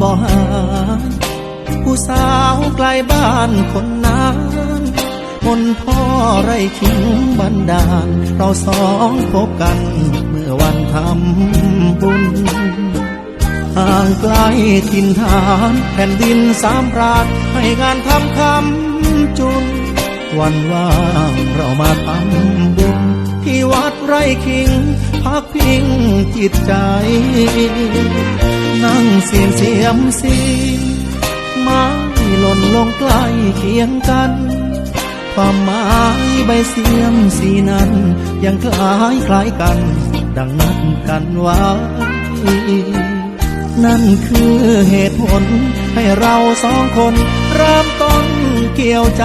บ่หาผู้สาวไกลบ้านคนนั้นมนพ่อไรขิงบันดาล เราสองพบกันเมื่อวันทำบุญห่างไกลถิ่นฐานแผ่นดินสามราชให้งานทำคำจุน วันว่างเรามาทำบุญที่วัดไร่คิง พักพิงจิตใจ นั่งเสียมเสียมสีไม้หล่นลงใกล้เคียงกัน ความหมายใบเสียมสีนั้น ยังคล้ายคล้ายกัน ดังนัดกันไว้นั่นคือเหตุผล ให้เราสองคนเริ่มต้นเกี่ยวใจ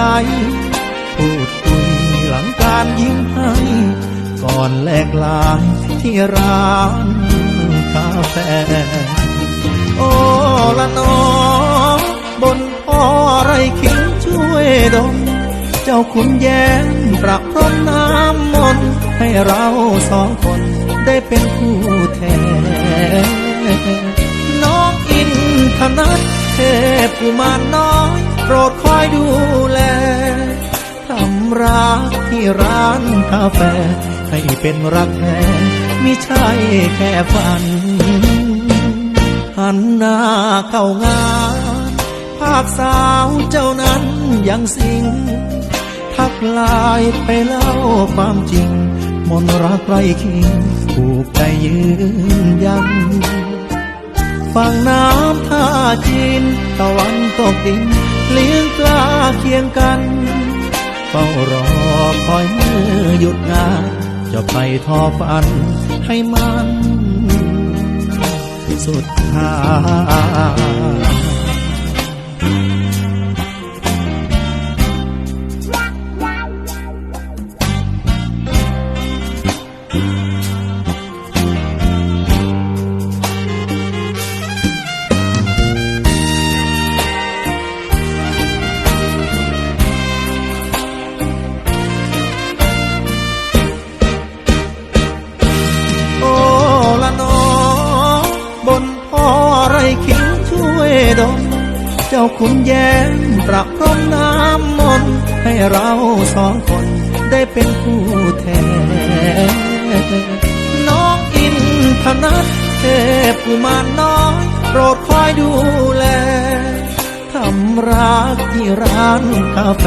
พูดคุยหลังการยิ้มให้ ก่อนแลกลายที่ร้านกาแฟ โอ้ละนอบนพ่อไรคิงช่วยดม เจ้าคุณแย้มประพรมน้ำมนต์ให้เราสองคนได้เป็นผู้แทนน้องอินทนัทเทพกุมารน้อย โปรดคอยดูแลทำรักที่ร้านกาแฟ ให้เป็นรักแท้มิใช่แค่ฝัน หันหน้าเข้างาน ภาคสาวเจ้านั้นยังสิง ทักลายไปเล่าความจริง มนต์รักไรคิงผูกใจยืนยันฝั่งน้ำท่าจีนตะวันตกดินเลี้ยงกลาเคียงกัน เฝ้ารอคอยเมื่อหยุดงาน จะไปทอฝันให้มันสุดท้าย คุณแย้มประพรมน้ำมนต์ให้เราสองคนได้เป็นผู้แทนน้องอินทนัทเทพกุมารน้อยโปรดคอยดูแลทำรักที่ร้านกาแฟ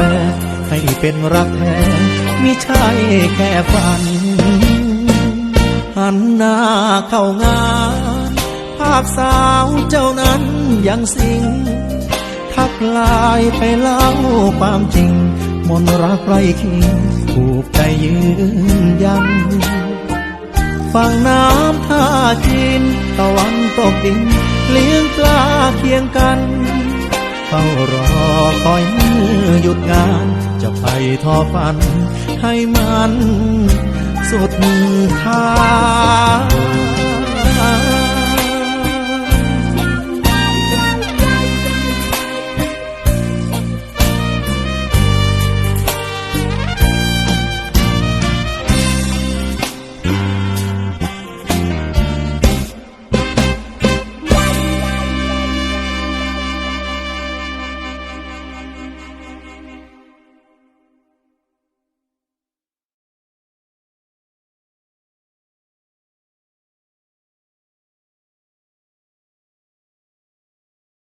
ให้เป็นรักแท้มิใช่แค่ฝัน หันหน้าเข้างาน ภาคสาวเจ้านั้นยังสิง ทักลายไปเล่าความจริง มนรักไรคิงผูกใจยืนยันฝั่งน้ำท่าจีนตะวันตกดิน เลี้ยงปลาเคียงกันเฝ้ารอคอยมือหยุดงาน จะไปทอฝันให้มันสุดทาย